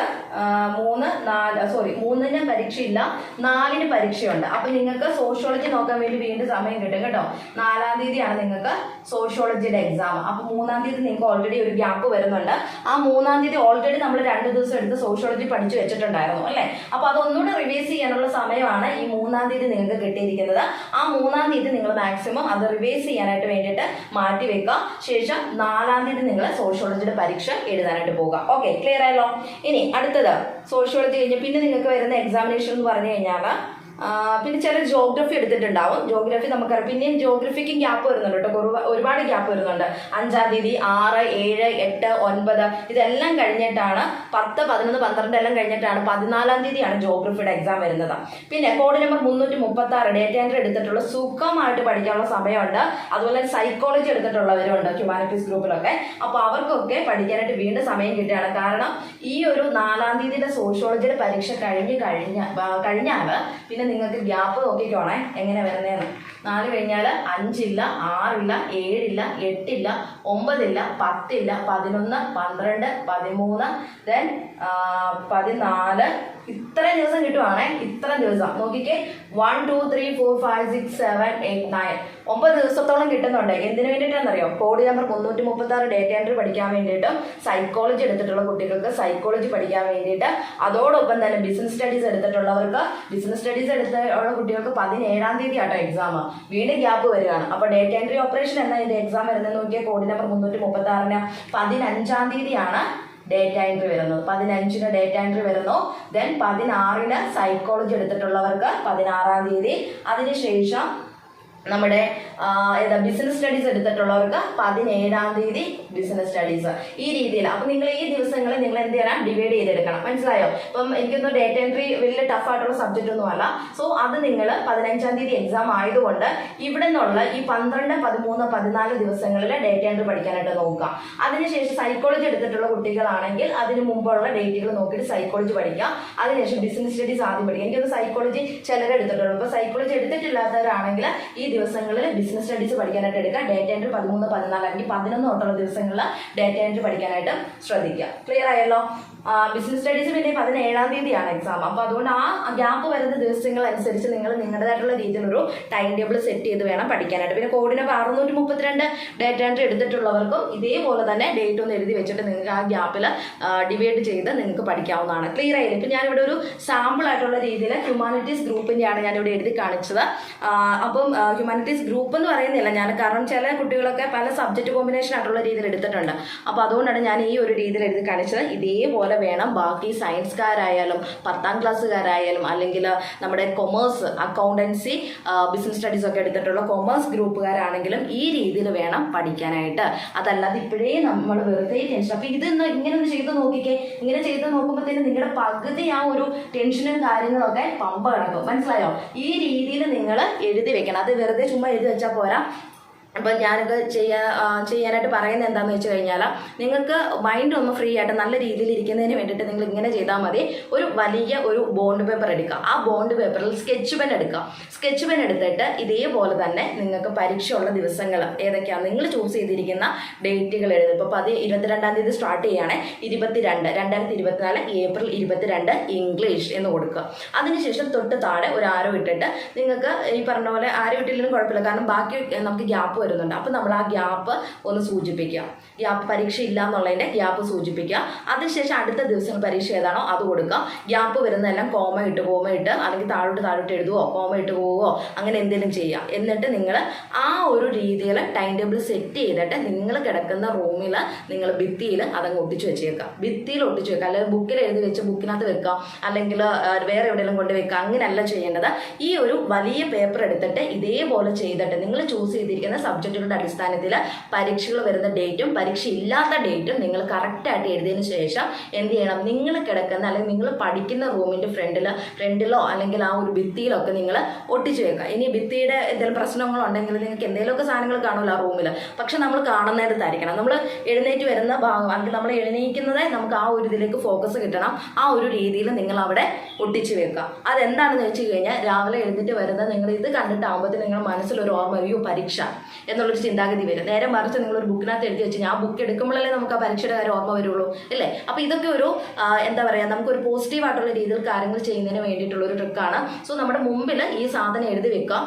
മൂന്ന് നാല് സോറി മൂന്നിന് പരീക്ഷയില്ല നാലിന് പരീക്ഷയുണ്ട്. അപ്പം നിങ്ങൾക്ക് സോഷ്യോളജി നോക്കാൻ വേണ്ടി വീണ്ടും സമയം കിട്ടും കേട്ടോ. നാലാം തീയതിയാണ് നിങ്ങൾക്ക് സോഷ്യോളജിയുടെ എക്സാം അപ്പം മൂന്നാം തീയതി നിങ്ങൾക്ക് ഓൾറെഡി ഒരു ഗ്യാപ്പ് വരുന്നുണ്ട്. ആ മൂന്നാം തീയതി ഓൾറെഡി നമ്മൾ രണ്ട് ദിവസം എടുത്ത് സോഷ്യോളജി പഠിച്ചു വെച്ചിട്ടുണ്ടായിരുന്നു അല്ലേ? അപ്പോൾ അതൊന്നുകൂടെ റിവൈസ് ചെയ്യാനുള്ള സമയമാണ് ഈ മൂന്നാം തീയതി നിങ്ങൾക്ക് കിട്ടിയിരിക്കുന്നത്. ആ മൂന്നാം തീയതി നിങ്ങൾ മാക്സിമം അത് റിവൈസ് ചെയ്യാനായിട്ട് വേണ്ടിയിട്ട് മാറ്റി വെക്കുക. ശേഷം നാലാം തീയതി നിങ്ങൾ സോഷ്യോളജിയുടെ പരീക്ഷ എഴുതാനായിട്ട് പോകുക ഓക്കെ ക്ലിയർ ആയല്ലോ ഇനി അടുത്തത്. സോഷ്യോളജി കഴിഞ്ഞ് പിന്നെ നിങ്ങൾക്ക് വരുന്ന എക്സാമിനേഷൻ എന്ന് പറഞ്ഞു കഴിഞ്ഞാൽ പിന്നെ ചില ജോഗ്രഫി എടുത്തിട്ടുണ്ടാവും. ജോഗ്രഫി നമുക്കറിയാം. പിന്നെയും ജോഗ്രഫിക്കും ഗ്യാപ്പ് വരുന്നുണ്ട് കേട്ടോ. ഒരുപാ- ഒരുപാട് ഗ്യാപ്പ് വരുന്നുണ്ട്. അഞ്ചാം തീയതി ആറ് ഏഴ് എട്ട് ഒൻപത് ഇതെല്ലാം കഴിഞ്ഞിട്ടാണ് പത്ത് പതിനൊന്ന് പന്ത്രണ്ട് എല്ലാം കഴിഞ്ഞിട്ടാണ് പതിനാലാം തീയതിയാണ് ജോഗ്രഫിയുടെ എക്സാം വരുന്നത്. പിന്നെ കോഡ് നമ്പർ മുന്നൂറ്റി മുപ്പത്തി ആറ് ഡേറ്റ് എൻട്രി എടുത്തിട്ടുള്ള സുഖമായിട്ട് പഠിക്കാനുള്ള സമയമുണ്ട്. അതുപോലെ സൈക്കോളജി എടുത്തിട്ടുള്ളവരുണ്ട് ഹ്യൂമാനിറ്റീസ് ഗ്രൂപ്പിലൊക്കെ അപ്പോൾ അവർക്കൊക്കെ പഠിക്കാനായിട്ട് വീണ്ടും സമയം കിട്ടുകയാണ്. കാരണം ഈ ഒരു നാലാം തീയതിയുടെ സോഷ്യോളജിയുടെ പരീക്ഷ കഴിഞ്ഞ് കഴിഞ്ഞ കഴിഞ്ഞാൽ പിന്നെ നിങ്ങൾക്ക് ഗ്യാപ്പ് നോക്കിക്കോണേ. എങ്ങനെ വരുന്നതെന്ന് നാല് കഴിഞ്ഞാൽ അഞ്ചില്ല ആറില്ല ഏഴില്ല എട്ടില്ല ഒമ്പതില്ല പത്തില്ല പതിനൊന്ന് പന്ത്രണ്ട് പതിമൂന്ന് ദെൻ പതിനാല് ഇത്രയും ദിവസം കിട്ടുവാണേ ഇത്ര ദിവസം. നോക്കിക്കേ one two three four five six seven eight nine ഒമ്പത് ദിവസത്തോളം കിട്ടുന്നുണ്ട്. എന്തിനു വേണ്ടിയിട്ടാണെന്നറിയോ കോഡ് നമ്പർ മുന്നൂറ്റി മുപ്പത്തി ആറ് ഡേറ്റ എൻട്രി പഠിക്കാൻ വേണ്ടിയിട്ടും സൈക്കോളജി എടുത്തിട്ടുള്ള കുട്ടികൾക്ക് സൈക്കോളജി പഠിക്കാൻ വേണ്ടിയിട്ട് അതോടൊപ്പം തന്നെ ബിസിനസ് സ്റ്റഡീസ് എടുത്തിട്ടുള്ളവർക്ക് ബിസിനസ് സ്റ്റഡീസ് എടുത്ത ഉള്ള കുട്ടികൾക്ക് പതിനേഴാം തീയതി ആട്ടോ എക്സാം വീണ്ടും ഗ്യാപ്പ് വരികയാണ് അപ്പോൾ ഡേറ്റ എൻട്രി ഓപ്പറേഷൻ എന്ന എക്സാം വരുന്നത് നോക്കിയാൽ കോഡ് നമ്പർ മുന്നൂറ്റി മുപ്പത്തി ആറിന് പതിനഞ്ചാം തീയതിയാണ്. ഡേറ്റ എൻട്രി വരുന്നത് പതിനഞ്ചിന് ഡേറ്റ എൻട്രി വരുന്നു. ദെൻ പതിനാറിന് സൈക്കോളജി എടുത്തിട്ടുള്ളവർക്ക് പതിനാറാം തീയതി. അതിനുശേഷം നമ്മുടെ ഏതാ ബിസിനസ് സ്റ്റഡീസ് എടുത്തിട്ടുള്ളവർക്ക് പതിനേഴാം തീയതി ബിസിനസ് സ്റ്റഡീസ് ഈ രീതിയിൽ. അപ്പം നിങ്ങൾ ഈ ദിവസങ്ങളിൽ നിങ്ങൾ എന്ത് ചെയ്യണം? ഡിവൈഡ് ചെയ്തെടുക്കണം. മനസ്സിലായോ? ഇപ്പം എനിക്കൊന്നും ഡേറ്റ എൻട്രി വലിയ ടഫ് ആയിട്ടുള്ള സബ്ജക്റ്റ് ഒന്നും അല്ല. സോ അത് നിങ്ങൾ പതിനഞ്ചാം തീയതി എക്സാം ആയതുകൊണ്ട് ഇവിടെ നിന്നുള്ള ഈ പന്ത്രണ്ട് പതിമൂന്ന് പതിനാല് ദിവസങ്ങളിൽ ഡേറ്റ എൻട്രി പഠിക്കാനായിട്ട് നോക്കുക. അതിനുശേഷം സൈക്കോളജി എടുത്തിട്ടുള്ള കുട്ടികളാണെങ്കിൽ അതിന് മുമ്പുള്ള ഡേറ്റുകൾ നോക്കിയിട്ട് സൈക്കോളജി പഠിക്കുക. അതിനുശേഷം ബിസിനസ് സ്റ്റഡീസ് ആദ്യം പഠിക്കുക. എനിക്കൊന്ന് സൈക്കോളജി ചിലരെ എടുത്തിട്ടുള്ളൂ. ഇപ്പോൾ സൈക്കോളജി എടുത്തിട്ടില്ലാത്തവരാണെങ്കിൽ ഈ ദിവസങ്ങളിൽ ബിസിനസ് സ്റ്റഡീസ് പഠിക്കാനായിട്ട് എടുക്കാം ഡേറ്റ എൻട്രി പതിമൂന്ന് പതിനാല് അല്ലെങ്കിൽ പതിനൊന്ന് തൊട്ടുള്ള ദിവസങ്ങളിൽ ഡേറ്റ എൻട്രി പഠിക്കാനായിട്ട് ശ്രദ്ധിക്കുക. ക്ലിയർ ആയല്ലോ? ബിസിനസ് സ്റ്റഡീസ് പിന്നെ പതിനേഴാം തീയതിയാണ് എക്സാം അപ്പോൾ അതുകൊണ്ട് ആ ഗ്യാപ്പ് വരുന്ന ദിവസങ്ങൾ അനുസരിച്ച് നിങ്ങൾ നിങ്ങളുടേതായിട്ടുള്ള രീതിയിലൊരു ടൈം ടേബിൾ സെറ്റ് ചെയ്ത് വേണം പഠിക്കാനായിട്ട്. പിന്നെ കോഡിന് അറുന്നൂറ്റി മുപ്പത്തിരണ്ട് ഡേറ്റ് എൻട്രി എടുത്തിട്ടുള്ളവർക്കും ഇതേപോലെ തന്നെ ഡേറ്റ് ഒന്ന് എഴുതി വെച്ചിട്ട് നിങ്ങൾക്ക് ആ ഗ്യാപ്പിൽ ഡിവൈഡ് ചെയ്ത് നിങ്ങൾക്ക് പഠിക്കാവുന്നതാണ്. ക്ലിയർ ആയില്ലേ? ഇപ്പം ഞാനിവിടെ ഒരു സാമ്പിൾ ആയിട്ടുള്ള രീതിയിൽ ഹ്യൂമാനിറ്റീസ് ഗ്രൂപ്പിന്റെയാണ് ഞാനിവിടെ എഴുതി കാണിച്ചത്. അപ്പം ഹ്യൂമാനിറ്റീസ് ഗ്രൂപ്പ് എന്ന് പറയുന്നില്ല ഞാൻ. കാരണം ചില കുട്ടികളൊക്കെ പല സബ്ജക്റ്റ് കോമ്പിനേഷൻ ആയിട്ടുള്ള രീതിയിൽ എടുത്തിട്ടുണ്ട്. അപ്പോൾ അതുകൊണ്ടാണ് ഞാൻ ഈ ഒരു രീതിയിൽ എഴുതി കാണിച്ചത്. ഇതേപോലെ വേണം. ബാക്കി സയൻസ്കാരായാലും പത്താം ക്ലാസ്സുകാരായാലും അല്ലെങ്കിൽ നമ്മുടെ കൊമേഴ്സ് അക്കൗണ്ടൻസി ബിസിനസ് സ്റ്റഡീസ് ഒക്കെ എടുത്തിട്ടുള്ള കൊമേഴ്സ് ഗ്രൂപ്പുകാരാണെങ്കിലും ഈ രീതിയിൽ വേണം പഠിക്കാനായിട്ട്. അതല്ലാതെ ഇപ്പോഴേ നമ്മൾ വെറുതെ ടെൻഷൻ അപ്പോൾ ഇതൊന്ന് ഇങ്ങനെ ഒന്ന് ചെയ്ത് നോക്കിക്കേ. ഇങ്ങനെ ചെയ്ത് നോക്കുമ്പോഴത്തേന് നിങ്ങളുടെ പകുതി ആ ഒരു ടെൻഷനും കാര്യങ്ങളൊക്കെ പമ്പ കിടക്കും. മനസ്സിലായോ? ഈ രീതിയിൽ നിങ്ങൾ എഴുതി വെക്കണം. അത് വെറുതെ ചുമ്മാ എഴുതി വെച്ചാൽ പോരാ. അപ്പം ഞാനൊക്കെ ചെയ്യാ ചെയ്യാനായിട്ട് പറയുന്നത് എന്താണെന്ന് വെച്ച് കഴിഞ്ഞാൽ നിങ്ങൾക്ക് മൈൻഡ് ഒന്ന് ഫ്രീ ആയിട്ട് നല്ല രീതിയിൽ ഇരിക്കുന്നതിന് വേണ്ടിയിട്ട് നിങ്ങൾ ഇങ്ങനെ ചെയ്താൽ മതി. ഒരു വലിയ ഒരു ബോണ്ട് പേപ്പർ എടുക്കുക. ആ ബോണ്ട് പേപ്പറിൽ സ്കെച്ച് പെൻ എടുക്കുക. സ്കെച്ച് പെൻ എടുത്തിട്ട് ഇതേപോലെ തന്നെ നിങ്ങൾക്ക് പരീക്ഷയുള്ള ദിവസങ്ങൾ ഏതൊക്കെയാണ് നിങ്ങൾ ചൂസ് ചെയ്തിരിക്കുന്ന ഡേറ്റുകൾ എഴുതും ഇപ്പോൾ പതി ഇരുപത്തിരണ്ടാം തീയതി സ്റ്റാർട്ട് ചെയ്യുകയാണെ ഇരുപത്തിരണ്ട് രണ്ടായിരത്തി ഇരുപത്തിനാല് ഏപ്രിൽ ഇരുപത്തിരണ്ട് ഇംഗ്ലീഷ് എന്ന് കൊടുക്കുക. അതിനുശേഷം തൊട്ട് താഴെ ഒരു ആരോ ഇട്ടിട്ട് നിങ്ങൾക്ക് ഈ പറഞ്ഞ പോലെ ആരോ ഇട്ടില്ലെങ്കിലും കുഴപ്പമില്ല. കാരണം ബാക്കി നമുക്ക് ഗ്യാപ്പ് വരുന്നുണ്ട്. അപ്പോൾ നമ്മൾ ആ ഗ്യാപ്പ് ഒന്ന് സൂചിപ്പിക്കുക. ഗ്യാപ്പ് പരീക്ഷ ഇല്ല എന്നുള്ളതിന്റെ ഗ്യാപ്പ് സൂചിപ്പിക്കുക. അതിനുശേഷം അടുത്ത ദിവസം പരീക്ഷ ഏതാണോ അത് കൊടുക്കുക. ഗ്യാപ്പ് വരുന്നതെല്ലാം കോമ ഇട്ട് കോമ ഇട്ട് അല്ലെങ്കിൽ താഴോട്ട് താഴോട്ട് എഴുതുവോ കോമ ഇട്ട് പോവുകയോ അങ്ങനെ എന്തെങ്കിലും ചെയ്യാം എന്നിട്ട് നിങ്ങൾ ആ ഒരു രീതിയിൽ ടൈം ടേബിൾ സെറ്റ് ചെയ്തിട്ട് നിങ്ങൾ കിടക്കുന്ന റൂമിൽ നിങ്ങൾ ഭിത്തിയിൽ അതങ്ങ് ഒട്ടിച്ച് വെച്ചേക്കുക. ഭിത്തിയിൽ ഒട്ടിച്ച് വെക്കുക. അല്ലെങ്കിൽ ബുക്കിൽ എഴുതി വെച്ച് ബുക്കിനകത്ത് വെക്കുക. അല്ലെങ്കിൽ വേറെ എവിടെയെങ്കിലും കൊണ്ട് വെക്കുക. അങ്ങനെയല്ല ചെയ്യേണ്ടത്. ഈ ഒരു വലിയ പേപ്പർ എടുത്തിട്ട് ഇതേപോലെ ചെയ്തിട്ട് നിങ്ങൾ ചൂസ് ചെയ്തിരിക്കുന്ന സബ്ജക്റ്റുകളുടെ അടിസ്ഥാനത്തിൽ പരീക്ഷകൾ വരുന്ന ഡേറ്റും പരീക്ഷ ഇല്ലാത്ത ഡേറ്റും നിങ്ങൾ കറക്റ്റായിട്ട് എഴുതിയതിന് ശേഷം എന്ത് ചെയ്യണം? നിങ്ങൾ കിടക്കുന്ന അല്ലെങ്കിൽ നിങ്ങൾ പഠിക്കുന്ന റൂമിന്റെ ഫ്രണ്ടിൽ ഫ്രണ്ടിലോ അല്ലെങ്കിൽ ആ ഒരു ഭിത്തിയിലോ ഒക്കെ നിങ്ങൾ ഒട്ടിച്ച് വെക്കുക. ഇനി ഭിത്തിയുടെ എന്തെങ്കിലും പ്രശ്നങ്ങളുണ്ടെങ്കിൽ നിങ്ങൾക്ക് എന്തെങ്കിലുമൊക്കെ സാധനങ്ങൾ കാണുമല്ലോ ആ റൂമിൽ പക്ഷെ നമ്മൾ കാണുന്നിടത്തായിരിക്കണം നമ്മൾ എഴുന്നേറ്റ് വരുന്ന ഭാഗം അല്ലെങ്കിൽ നമ്മൾ എഴുന്നേക്കുന്നത് നമുക്ക് ആ ഒരു ഇതിലേക്ക് ഫോക്കസ് കിട്ടണം. ആ ഒരു രീതിയിൽ നിങ്ങൾ അവിടെ ഒട്ടിച്ച് വെക്കുക. അതെന്താണെന്ന് വെച്ച് കഴിഞ്ഞാൽ രാവിലെ എഴുന്നേറ്റ് വരുന്നത് നിങ്ങൾ ഇത് കണ്ടിട്ടാകുമ്പോഴത്തേന് നിങ്ങളുടെ മനസ്സിലൊരു ഓർമ്മ അയ്യോ പരീക്ഷ. എന്നുള്ളൊരു ചിന്താഗതി വരും. നേരെ മറിച്ച് നിങ്ങൾ ഒരു ബുക്കിനകത്ത് എഴുതി വെച്ച് ഞാൻ ബുക്ക് എടുക്കുമ്പോഴല്ലേ നമുക്ക് ആ പരീക്ഷയുടെ കാര്യം ഓർമ്മ വരുള്ളൂ അല്ലേ? അപ്പോൾ ഇതൊക്കെ ഒരു എന്താ പറയുക നമുക്കൊരു പോസിറ്റീവ് ആയിട്ടുള്ള രീതിയിൽ കാര്യങ്ങൾ ചെയ്യുന്നതിന് വേണ്ടിയിട്ടുള്ള ഒരു ട്രിക്കാണ് സോ നമ്മുടെ മുമ്പിൽ ഈ സാധനം എഴുതി വെക്കാം.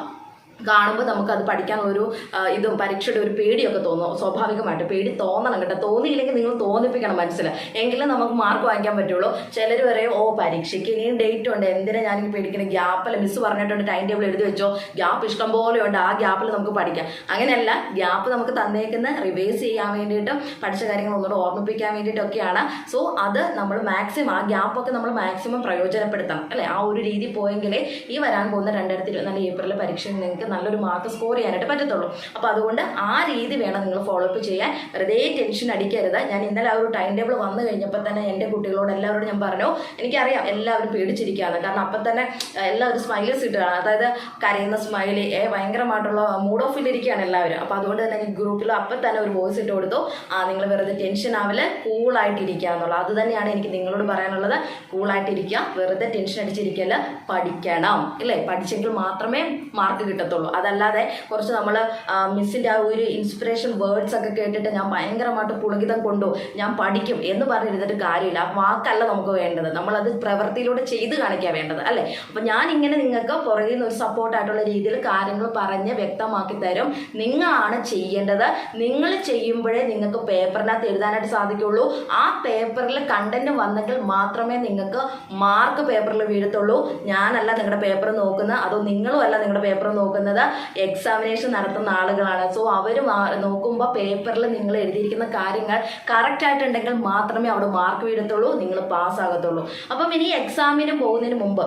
കാണുമ്പോൾ നമുക്ക് അത് പഠിക്കാൻ ഒരു ഇതും പരീക്ഷയുടെ ഒരു പേടിയൊക്കെ തോന്നും. സ്വാഭാവികമായിട്ട് പേടി തോന്നണം കേട്ടോ. തോന്നിയില്ലെങ്കിൽ നിങ്ങൾ തോന്നിപ്പിക്കണം മനസ്സിൽ. എങ്കിലും നമുക്ക് മാർക്ക് വാങ്ങിക്കാൻ പറ്റുള്ളൂ. ചിലർ പറയും ഓ പരീക്ഷയ്ക്ക് ഇനിയും ഡേറ്റ് ഉണ്ട്. എന്തിനാ ഞാനിങ്ങനെ പേടിക്കുന്നത് ഗ്യാപ്പിൽ മിസ് പറഞ്ഞിട്ടുണ്ട്. ടൈം ടേബിൾ എഴുതി വെച്ചോ. ഗ്യാപ്പ് ഇഷ്ടം പോലെ ഉണ്ട്. ആ ഗ്യാപ്പിൽ നമുക്ക് പഠിക്കാം. അങ്ങനെയല്ല ഗ്യാപ്പ് നമുക്ക് തന്നേക്കുന്ന റിവേഴ്സ് ചെയ്യാൻ വേണ്ടിയിട്ടും പഠിച്ച കാര്യങ്ങൾ ഒന്നുകൂടെ ഓർമ്മിപ്പിക്കാൻ വേണ്ടിയിട്ടൊക്കെയാണ്. സോ അത് നമ്മൾ മാക്സിമം ആ ഗ്യാപ്പൊക്കെ നമ്മൾ മാക്സിമം പ്രയോജനപ്പെടുത്തണം. അല്ലേ? ആ ഒരു രീതി പോയെങ്കിലേ ഈ വരാൻ പോകുന്ന രണ്ടായിരത്തി ഇരുപത്തിനാല് ഏപ്രിൽ പരീക്ഷയിൽ നിങ്ങൾക്ക് നല്ലൊരു മാർക്ക് സ്കോർ ചെയ്യാനായിട്ട് പറ്റത്തുള്ളൂ. അപ്പോൾ അതുകൊണ്ട് ആ രീതി വേണം നിങ്ങൾ ഫോളോ അപ്പ് ചെയ്യാൻ. വെറുതെ ടെൻഷൻ അടിക്കരുത്. ഞാൻ ഇന്നലെ ആ ഒരു ടൈം ടേബിൾ വന്നു കഴിഞ്ഞപ്പോൾ തന്നെ എന്റെ കുട്ടികളോട് എല്ലാവരോടും ഞാൻ പറഞ്ഞു എനിക്കറിയാം എല്ലാവരും പേടിച്ചിരിക്കുകയാണ്. കാരണം അപ്പം തന്നെ എല്ലാവരും സ്മൈലീസ് കിട്ടുകയാണ്. അതായത് കരയുന്ന സ്മൈലി ഏ ഭയങ്കരമായിട്ടുള്ള മൂഡ് ഓഫിലിരിക്കുകയാണ് എല്ലാവരും. അപ്പോൾ അതുകൊണ്ട് തന്നെ ഈ ഗ്രൂപ്പിൽ അപ്പം തന്നെ ഒരു വോയിസ് ഇട്ട് കൊടുത്തു. ആ നിങ്ങൾ വെറുതെ ടെൻഷൻ ആവില്ല കൂളായിട്ടിരിക്കുക എന്നുള്ളത് അത് തന്നെയാണ് എനിക്ക് നിങ്ങളോട് പറയാനുള്ളത്. കൂളായിട്ടിരിക്കുക വെറുതെ ടെൻഷൻ അടിച്ചിരിക്കല്ല പഠിക്കണം. ഇല്ലേ? പഠിച്ചെങ്കിൽ മാത്രമേ മാർക്ക് കിട്ടത്തുള്ളൂ. അതല്ലാതെ കുറച്ച് നമ്മൾ മിസ്സിന്റെ ആ ഒരു ഇൻസ്പിറേഷൻ വേർഡ്സ് ഒക്കെ കേട്ടിട്ട് ഞാൻ ഭയങ്കരമായിട്ട് പുളകിതം കൊണ്ടു ഞാൻ പഠിക്കും എന്ന് പറഞ്ഞിരുന്നിട്ട് കാര്യമില്ല. ആ വാക്കല്ല നമുക്ക് വേണ്ടത്. നമ്മളത് പ്രവൃത്തിയിലൂടെ ചെയ്ത് കാണിക്കാൻ വേണ്ടത് അല്ലേ? അപ്പം ഞാൻ ഇങ്ങനെ നിങ്ങൾക്ക് പുറകിൽ നിന്ന് ഒരു സപ്പോർട്ടായിട്ടുള്ള രീതിയിൽ കാര്യങ്ങൾ പറഞ്ഞ് വ്യക്തമാക്കി തരും. നിങ്ങളാണ് ചെയ്യേണ്ടത്. നിങ്ങൾ ചെയ്യുമ്പോഴേ നിങ്ങൾക്ക് പേപ്പറിനകത്ത് എഴുതാനായിട്ട് സാധിക്കുള്ളൂ. ആ പേപ്പറിൽ കണ്ടന്റ് വന്നെങ്കിൽ മാത്രമേ നിങ്ങൾക്ക് മാർക്ക് പേപ്പറിൽ വീഴത്തുള്ളൂ. ഞാനല്ല നിങ്ങളുടെ പേപ്പർ നോക്കുന്നത്. അതോ നിങ്ങളും അല്ല നിങ്ങളുടെ പേപ്പർ നോക്കുന്നത്. എക്സാമിനേഷൻ നടത്തുന്ന ആളുകളാണ്. സോ അവർ നോക്കുമ്പോൾ പേപ്പറിൽ നിങ്ങൾ എഴുതിയിരിക്കുന്ന കാര്യങ്ങൾ കറക്റ്റ് ആയിട്ടുണ്ടെങ്കിൽ മാത്രമേ അവിടെ മാർക്ക് വീഴത്തുള്ളൂ നിങ്ങൾ പാസ്സാകത്തുള്ളൂ അപ്പം ഇനി എക്സാമിന് പോകുന്നതിന് മുമ്പ്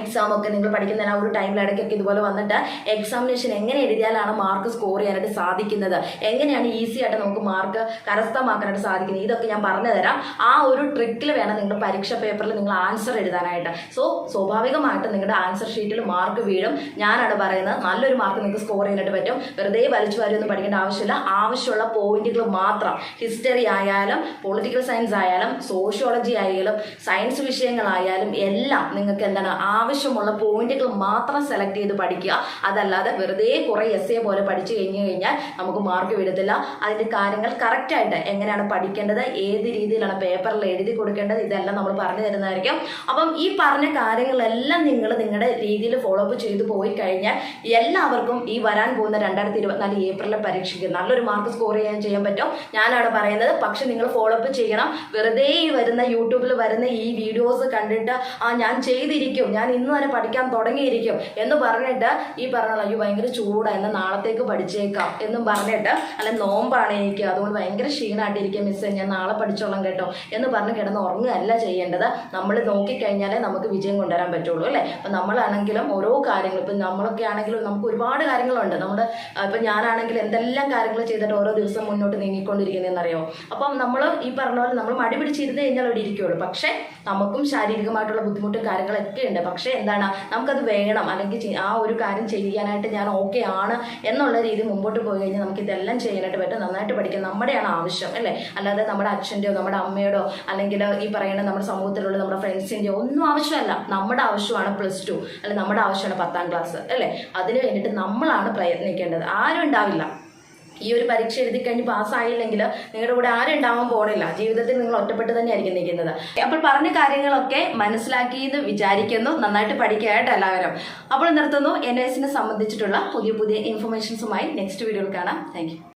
എക്സാം ഒക്കെ നിങ്ങൾ പഠിക്കുന്ന ആ ഒരു ടൈമിൽ ഇടയ്ക്കൊക്കെ ഇതുപോലെ വന്നിട്ട് എക്സാമിനേഷൻ എങ്ങനെ എഴുതിയാലാണ് മാർക്ക് സ്കോർ ചെയ്യാനായിട്ട് സാധിക്കുന്നത്? എങ്ങനെയാണ് ഈസി ആയിട്ട് നമുക്ക് മാർക്ക് കരസ്ഥമാക്കാനായിട്ട് സാധിക്കുന്നത്? ഇതൊക്കെ ഞാൻ പറഞ്ഞു തരാം ആ ഒരു ട്രിക്കിൽ വേണം നിങ്ങൾ പരീക്ഷ പേപ്പറിൽ നിങ്ങൾ ആൻസർ എഴുതാനായിട്ട്. സോ സ്വാഭാവികമായിട്ട് നിങ്ങളുടെ ആൻസർ ഷീറ്റിൽ മാർക്ക് വീഴും. ഞാനാണ് പറയുന്നത് നല്ലൊരു മാർക്ക് നിങ്ങൾക്ക് സ്കോർ ചെയ്യാനായിട്ട് പറ്റും. വെറുതെ വലിച്ചു വാരി ഒന്നും പഠിക്കേണ്ട ആവശ്യമില്ല. ആവശ്യമുള്ള പോയിന്റുകൾ മാത്രം. ഹിസ്റ്ററി ആയാലും പൊളിറ്റിക്കൽ സയൻസ് ആയാലും സോഷ്യോളജി ആയാലും സയൻസ് വിഷയങ്ങളായാലും എല്ലാം നിങ്ങൾക്ക് എന്താണ് ആവശ്യമുള്ള പോയിന്റുകൾ മാത്രം സെലക്ട് ചെയ്ത് പഠിക്കുക. അതല്ലാതെ വെറുതെ കുറേ എസ് എ പോലെ പഠിച്ചു കഴിഞ്ഞു കഴിഞ്ഞാൽ നമുക്ക് മാർക്ക് വിടത്തില്ല അതിന്റെ കാര്യങ്ങൾ കറക്റ്റായിട്ട് എങ്ങനെയാണ് പഠിക്കേണ്ടത് ഏത് രീതിയിലാണ് പേപ്പറിൽ എഴുതി കൊടുക്കേണ്ടത് ഇതെല്ലാം നമ്മൾ പറഞ്ഞു തരുന്നതായിരിക്കും. അപ്പം ഈ പറഞ്ഞ കാര്യങ്ങളെല്ലാം നിങ്ങൾ നിങ്ങളുടെ രീതിയിൽ ഫോളോ അപ്പ് ചെയ്തു പോയി കഴിഞ്ഞാൽ എല്ലാവർക്കും ഈ വരാൻ പോകുന്ന രണ്ടായിരത്തി ഇരുപത്തിനാല് ഏപ്രിലെ പരീക്ഷയ്ക്ക് നല്ലൊരു മാർക്ക് സ്കോർ ചെയ്യാൻ ചെയ്യാൻ പറ്റും. ഞാനാണ് പറയുന്നത് പക്ഷെ നിങ്ങൾ ഫോളോ അപ്പ് ചെയ്യണം. വെറുതെ ഈ വരുന്ന യൂട്യൂബിൽ വരുന്ന ഈ വീഡിയോസ് കണ്ടിട്ട് ആ ഞാൻ ചെയ്തിരിക്കും. ഞാൻ ഇന്ന് തന്നെ പഠിക്കാൻ തുടങ്ങിയിരിക്കും എന്ന് പറഞ്ഞിട്ട് ഈ പറഞ്ഞ അയ്യോ ഭയങ്കര ചൂടാണ് എന്നാൽ നാളത്തേക്ക് പഠിച്ചേക്കാം എന്നും പറഞ്ഞിട്ട് അല്ല നോമ്പാണ് എനിക്ക് അതുകൊണ്ട് ഭയങ്കര ക്ഷീണമായിട്ടിരിക്കും മിസ്സേ ഞാൻ നാളെ പഠിച്ചോളാം കേട്ടോ എന്ന് പറഞ്ഞ് കിടന്ന് ഉറങ്ങുകയല്ല ചെയ്യേണ്ടത്. നമ്മൾ നോക്കിക്കഴിഞ്ഞാലേ നമുക്ക് വിജയം കൊണ്ടുവരാൻ പറ്റുള്ളൂ അല്ലേ? അപ്പം നമ്മളാണെങ്കിലും ഓരോ കാര്യങ്ങൾ ഇപ്പം നമ്മളൊക്കെ ആണെങ്കിലും നമുക്ക് ഒരുപാട് കാര്യങ്ങളുണ്ട്. നമ്മുടെ ഇപ്പം ഞാനാണെങ്കിൽ എന്തെല്ലാം കാര്യങ്ങൾ ചെയ്തിട്ട് ഓരോ ദിവസം മുന്നോട്ട് നീങ്ങിക്കൊണ്ടിരിക്കുന്നതെന്നറിയോ? അപ്പം നമ്മൾ ഈ പറഞ്ഞ പോലെ നമ്മൾ മടി പിടിച്ചിരുന്ന് കഴിഞ്ഞാൽ അവിടെ ഇരിക്കുകയുള്ളൂ പക്ഷേ നമുക്കും ശാരീരികമായിട്ടുള്ള ബുദ്ധിമുട്ടും കാര്യങ്ങളൊക്കെ ഉണ്ട്. പക്ഷേ എന്താണ്? നമുക്കത് വേണം. അല്ലെങ്കിൽ ആ ഒരു കാര്യം ചെയ്യാനായിട്ട് ഞാൻ ഓക്കെ ആണ് എന്നുള്ള രീതി മുമ്പോട്ട് പോയി കഴിഞ്ഞാൽ നമുക്ക് ഇതെല്ലാം ചെയ്യാനായിട്ട് പറ്റും. നന്നായിട്ട് പഠിക്കാം നമ്മുടെയാണ് ആവശ്യം അല്ലേ? അല്ലാതെ നമ്മുടെ അച്ഛന്റെയോ നമ്മുടെ അമ്മയുടെയോ അല്ലെങ്കിൽ ഈ പറയുന്ന നമ്മുടെ സമൂഹത്തിലുള്ള നമ്മുടെ ഫ്രണ്ട്സിന്റെയോ ഒന്നും ആവശ്യമല്ല. നമ്മുടെ ആവശ്യമാണ് പ്ലസ് ടു അല്ലെങ്കിൽ നമ്മുടെ ആവശ്യമാണ് പത്താം ക്ലാസ് അല്ലേ? അതിന് വേണ്ടിയിട്ട് നമ്മളാണ് പ്രയത്നിക്കേണ്ടത്. ആരും ഉണ്ടാവില്ല. ഈ ഒരു പരീക്ഷ എഴുതി കഴിഞ്ഞ് പാസ്സായില്ലെങ്കിൽ നിങ്ങളുടെ കൂടെ ആരും ഉണ്ടാവാൻ പോണില്ല. ജീവിതത്തിൽ നിങ്ങൾ ഒറ്റപ്പെട്ട് തന്നെയായിരിക്കും നിൽക്കുന്നത്. അപ്പോൾ പറഞ്ഞ കാര്യങ്ങളൊക്കെ മനസ്സിലാക്കി എന്ന് വിചാരിക്കുന്നു. നന്നായിട്ട് പഠിക്കുകയായിട്ട് എല്ലാവരും. അപ്പോൾ നിർത്തുന്നു. എൻ എസിനെ സംബന്ധിച്ചിട്ടുള്ള പുതിയ പുതിയ ഇൻഫർമേഷൻസുമായി നെക്സ്റ്റ് വീഡിയോയിൽ കാണാം. താങ്ക്